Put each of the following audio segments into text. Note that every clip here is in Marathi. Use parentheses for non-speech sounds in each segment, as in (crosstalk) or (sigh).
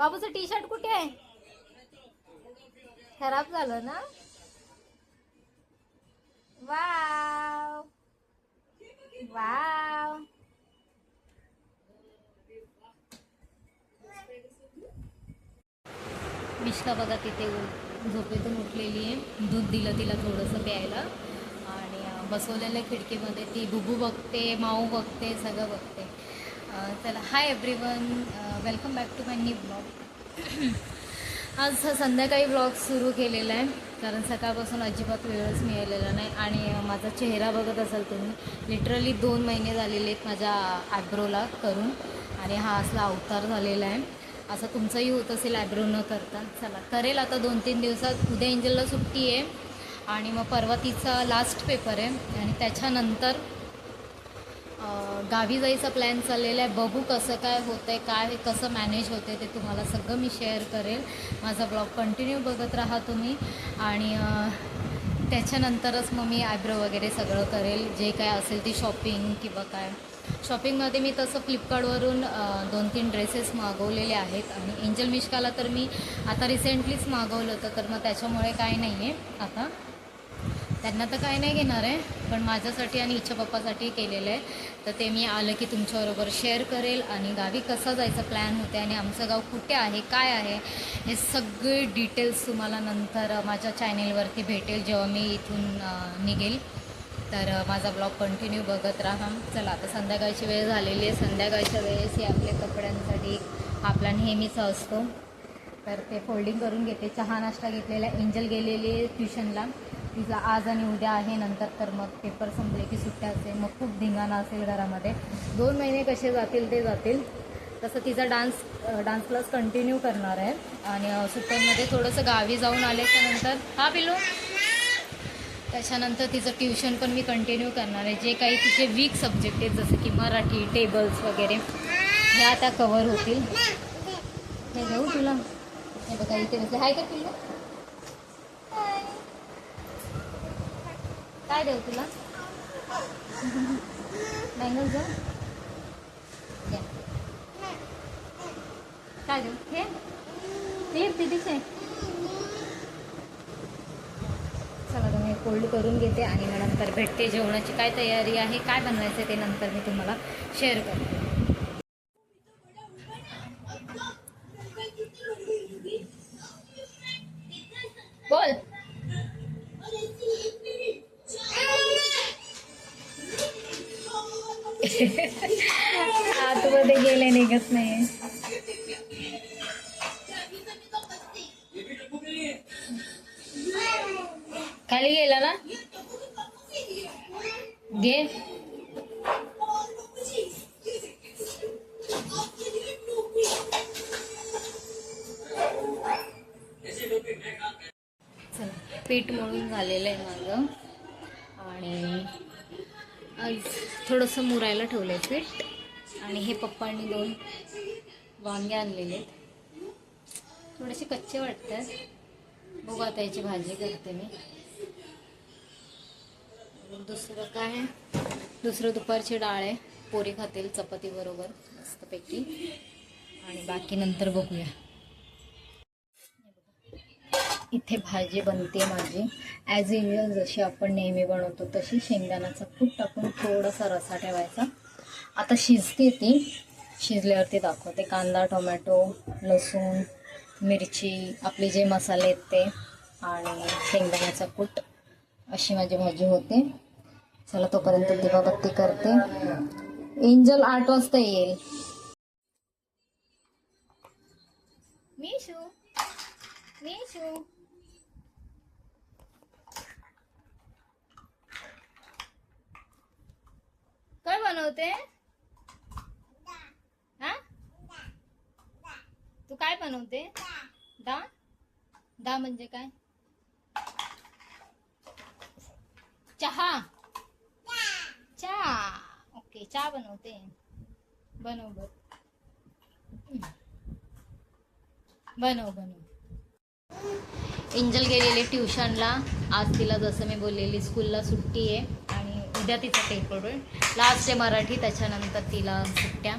बाबूचं टी शर्ट कुठे आहे? खराब झालं ना? वाव. वाव. मिश्का बघा तिथे झोपेतून उठलेली आहे. दूध दिलं तिला थोडंसं प्यायला. आणि बसवलेल्या बसवलेलं आहे खिडकीमध्ये ती बुबू बघते माऊ बघते सगळं बघते. चला hi everyone welcome back to my new blog आज हा संध्याकाळी ब्लॉग सुरू केलेला आहे कारण सकाळपासून अजिबात वेळच मिळालेला नाही. आणि uh, माझा चेहरा बघत असाल तुम्ही लिटरली दोन महिने झालेले आहेत माझ्या आयब्रोला करून. आणि हा असला अवतार झालेला आहे. असं तुमचंही होत असेल आयब्रो न करता. चला करेल आता दोन तीन दिवसात. उद्या एंजलला सुट्टी आहे. आणि मग परवा तिचा लास्ट पेपर आहे. आणि त्याच्यानंतर गावी जायचा प्लॅन चाललेला आहे. बघू कसं काय होतं आहे काय कसं मॅनेज होते ते तुम्हाला सगळं मी शेअर करेल. माझा ब्लॉग कंटिन्यू बघत राहा तुम्ही. आणि त्याच्यानंतरच मग मी आयब्रो वगैरे सगळं करेल. जे काय असेल ती शॉपिंग किंवा काय. शॉपिंगमध्ये मी तसं फ्लिपकार्टवरून दोन तीन ड्रेसेस मागवलेले आहेत. आणि एंजल मिश्काला तर मी आता रिसेंटलीच मागवलं होतं तर मग त्याच्यामुळे काय नाही आहे आता. त्यांना तर काय नाही घेणार आहे पण माझ्यासाठी आणि इच्छा पप्पासाठी केलेलं आहे. तर ते मी आलं की तुमच्याबरोबर शेअर करेल आणि गावी कसा जायचा प्लॅन होते आणि आमचं गाव कुठे आहे काय आहे हे सगळे डिटेल्स तुम्हाला नंतर माझ्या चॅनेलवरती भेटेल जेव्हा मी इथून निघेल. तर माझा ब्लॉग कंटिन्यू बघत राहा. चला आता संध्याकाळची वेळ झालेली आहे. संध्याकाळच्या वेळेस हे आपल्या कपड्यांसाठी आपला नेहमीचा असतो. तर ते फोल्डिंग करून घेते. चहा नाश्ता घेतलेला एंजल गेलेली आहे ट्युशनला तिचा आज आणि उद्या आहे नंतर तर मग पेपर संपले की सुट्ट्या असेल मग खूप धिंगाणा असेल घरामध्ये. दोन महिने कसे जातील ते जातील. तसं तिचा डान्स डान्स क्लास कंटिन्यू करणार आहे. आणि सुट्ट्यांमध्ये थोडंसं गावी जाऊन आले त्यानंतर हा पिलू त्याच्यानंतर तिचं ट्युशन पण मी कंटिन्यू करणार आहे. जे काही तिचे वीक सब्जेक्ट आहेत जसं की मराठी टेबल्स वगैरे ह्या आता कवर होतील. हे घेऊ तुला. हे बघा इथे बसले. हाय का पिल्लू? काय देऊ तुला? बँगल जाऊ काय देऊ? हे हे तिथे चला तुम्ही कोल्ड करून घेते आणि मग नंतर भेटते जेवणाची काय तयारी आहे काय बनवायचं ते नंतर मी तुम्हाला शेअर करते. आतमध्ये गेले निघत नाही. खाली गेला ना? घे. पीठ मळून झालेलं आहे माझं. आणि आज थोडंसं मुरायला ठेवलं आहे पीठ. आणि हे पप्पांनी दोन वांगे आणलेले आहेत. थोडेसे कच्चे वाटतात. बघू आता याची भाजी करते मी. दुसरं काय? दुसरं दुपारची डाळ आहे. पोरी खातील चपाती बरोबर मस्तपैकी. आणि बाकी नंतर बघूया. इथे भाजी बनते माझी. ॲज युजल जशी आपण नेहमी बनवतो तशी शेंगदाण्याचा कूट टाकून थोडासा रसा ठेवायचा. आता शिजते ती. शिजल्यावरती दाखवते. कांदा टोमॅटो लसूण मिरची आपले जे मसाले आहेत ते. आणि शेंगदाण्याचा कूट. अशी माझी भाजी होते. चला तोपर्यंत दिवाबत्ती करते. एंजल आठ वाजता येईल. मिशू मिशू. काय बनवते? हा? तू काय बनवते? दा? दा म्हणजे काय? चहा. चहा. ओके चहा बनवते. बनव बर. बनव बनव. एंजल गेलेली ट्युशनला. आज तिला जसं मी बोललेली स्कूलला सुट्टी आहे. उद्या तिचा पेपर होईल लास्ट आहे मराठी त्याच्यानंतर तिला सुट्ट्या.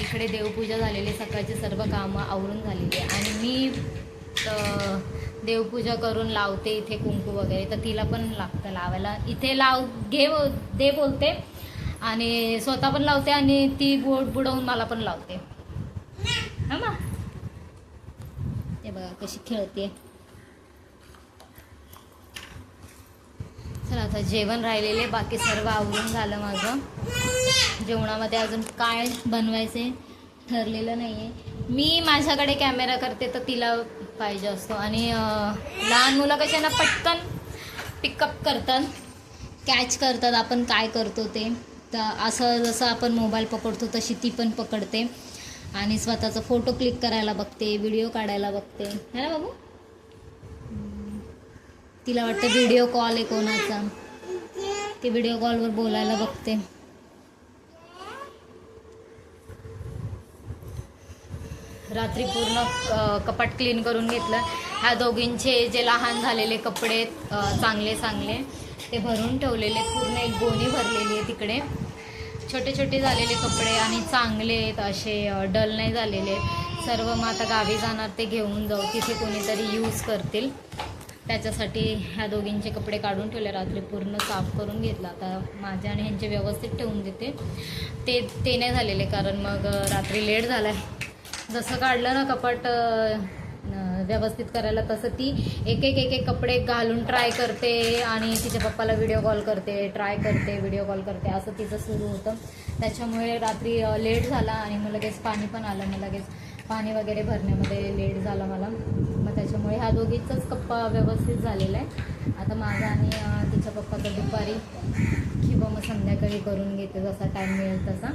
इकडे देवपूजा झालेली सकाळची सर्व कामं आवरून झालेली आहे. आणि मी देवपूजा करून लावते इथे कुंकू वगैरे तर तिला पण लागतं लावायला. इथे लाव घे दे बोलते. आणि स्वतः पण लावते आणि ती बोट बुडवून मला पण लावते. हा मा. ते बघा कशी खेळते. चला आता जेवण राहिलेले बाकी सर्व आवरून झालं माझं. जेवणामध्ये अजून काय बनवायचे ठरलेलं नाही आहे मी माझ्याकडे कॅमेरा करते तर तिला पाहिजे असतो. आणि लहान मुलं कशाना पटकन पिकअप करतात कॅच करतात आपण काय करतो ते. तर असं जसं आपण मोबाईल पकडतो तशी ती पण पकडते. आणि स्वतःचा फोटो क्लिक करायला बघते व्हिडिओ काढायला बघते. है ना बाबू? तिला वाटतं व्हिडिओ कॉल आहे कोणाचा. ती व्हिडिओ कॉलवर बोलायला बघते. रात्री पूर्ण कपाट क्लीन करून घेतलं. ह्या दोघींचे जे लहान झालेले कपडे चांगले चांगले ते भरून ठेवलेले. पूर्ण एक गोणी भरलेली आहे तिकडे. छोटे छोटे झालेले कपडे आणि चांगले आहेत असे डल नाही झालेले. सर्व मग आता गावी जाणार ते घेऊन जाऊ. तिथे कोणीतरी यूज करतील. त्याच्यासाठी ह्या दोघींचे कपडे काढून ठेवले. रात्री पूर्ण साफ करून घेतला. आता माझे आणि ह्यांचे व्यवस्थित ठेवून देते. ते ते नाही झालेले कारण मग रात्री लेट झाला आहे जसं काढलं ना कपाट व्यवस्थित करायला तसं ती एक एक एक एक कपडे घालून ट्राय करते आणि तिच्या पप्पाला व्हिडिओ कॉल करते ट्राय करते व्हिडिओ कॉल करते. असं तिचं सुरू होतं. त्याच्यामुळे रात्री लेट झाला आणि मग लगेच पाणी पण आलं. मग लगेच पाणी वगैरे भरण्यामध्ये लेट झाला मला. त्याच्यामुळे ह्या दोघीचाच कप्पा व्यवस्थित झालेला आहे. आता माझा आणि तिच्या पप्पाचा दुपारी किंवा मग संध्याकाळी करून घेते जसा टाईम मिळेल तसा.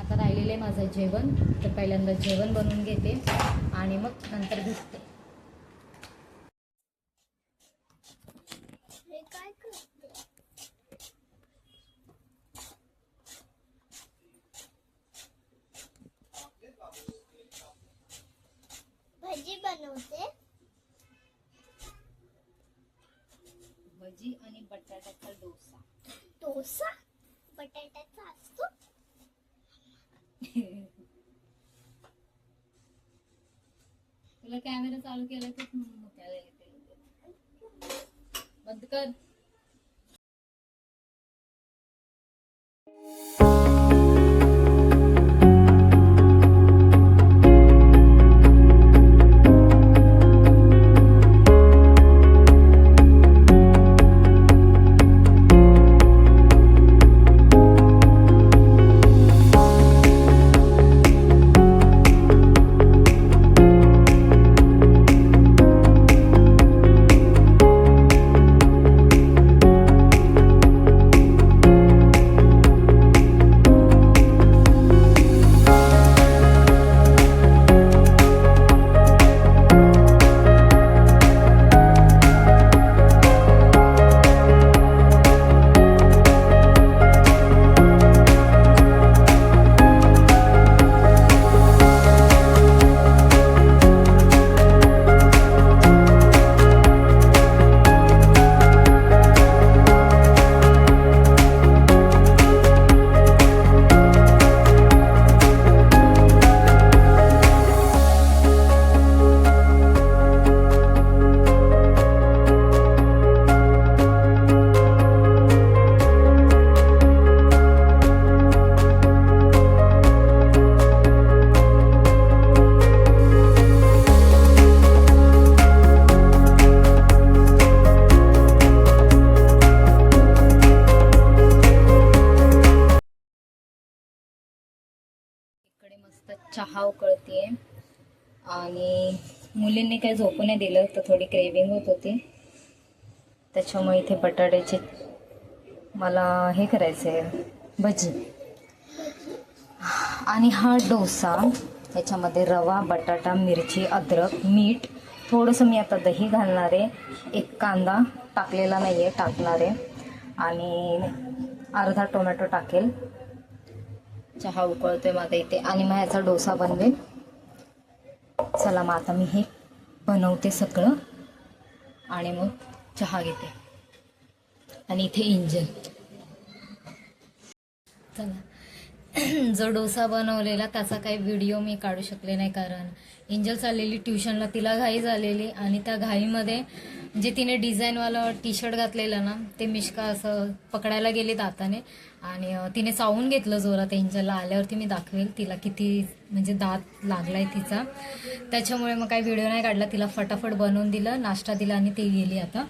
आता राहिलेलं आहे माझं जेवण तर पहिल्यांदा जेवण बनवून घेते. आणि मग नंतर भेटते हे काय करते भजी बनवते भजी आणि बटाट्याचा डोसा डोसा बटाट्याचा असतो तुला कॅमेरा चालू केला की बंद कर. आणि मुलींनी काही झोपू नाही दिलं तर थोडी क्रेविंग होत होती. त्याच्यामुळे इथे बटाट्याचे मला हे करायचं आहे भजी. आणि हा डोसा याच्यामध्ये रवा बटाटा मिरची अद्रक मीठ थोडंसं मी आता दही घालणार आहे. एक कांदा टाकलेला नाही आहे टाकणार आहे. आणि अर्धा टोमॅटो टाकेल. चहा उकळतोय माझा इथे. आणि मग ह्याचा डोसा बनवेल चला मग आता मी हे बनवते सगळं. आणि मग चहा घेते. आणि इथे इंजन. चला. (clears throat) जो डोसा बनवलेला त्याचा काही व्हिडिओ मी काढू शकले नाही कारण एंजल चाललेली ट्युशनला तिला घाई झालेली आणि त्या घाईमध्ये जे तिने डिझाईनवालं टी शर्ट घातलेलं ना ते मिश्का असं पकडायला गेली दाताने आणि तिने चावून घेतलं जोरात एंजलला आल्यावरती मी दाखवेल तिला किती म्हणजे दात लागलाय तिचा. त्याच्यामुळे मग काही व्हिडिओ नाही काढला. तिला फटाफट बनवून दिलं नाश्ता दिला आणि ती गेली आता.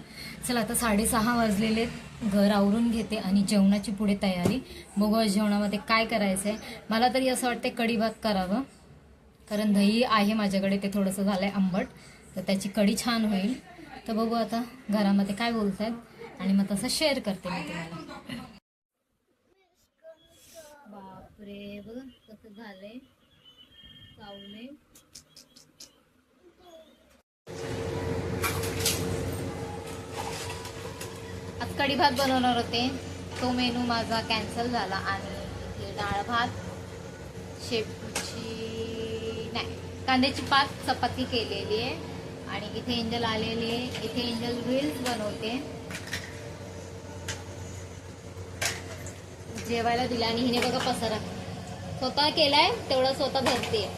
चला आता साडेसहा वाजलेले घर आवरून घेते आणि जेवणाची पुढे तयारी. बघू जेवणामध्ये काय करायचं आहे मला तरी असं वाटते कढी भात करावं. कारण दही आहे माझ्याकडे ते थोडंसं झालं आहे आंबट. तर त्याची कढी छान होईल. तर बघू आता घरामध्ये काय बोलत आहेत आणि मग तसं शेअर करते मी तुम्हाला. बापरे बघ कसं झालंय. चावले आज कढी भात बनवणार होते. तो मेनू माझा कॅन्सल झाला आणि डाळ भात शेप नाही कांद्याची पाच चपाती केलेली आहे. आणि इथे एंजल आलेली आहे. इथे एंजल रील्स बनवते. जेवायला दिला आणि हिने बघा पसारा. स्वतः केलाय तेवढा स्वतः भरते.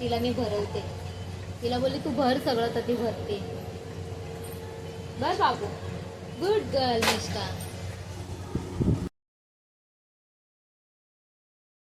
तिला मी भरवते. तिला बोलली तू भर सगळं तर ती भरते. बर बाबू. गुड गर्ल निष्ठा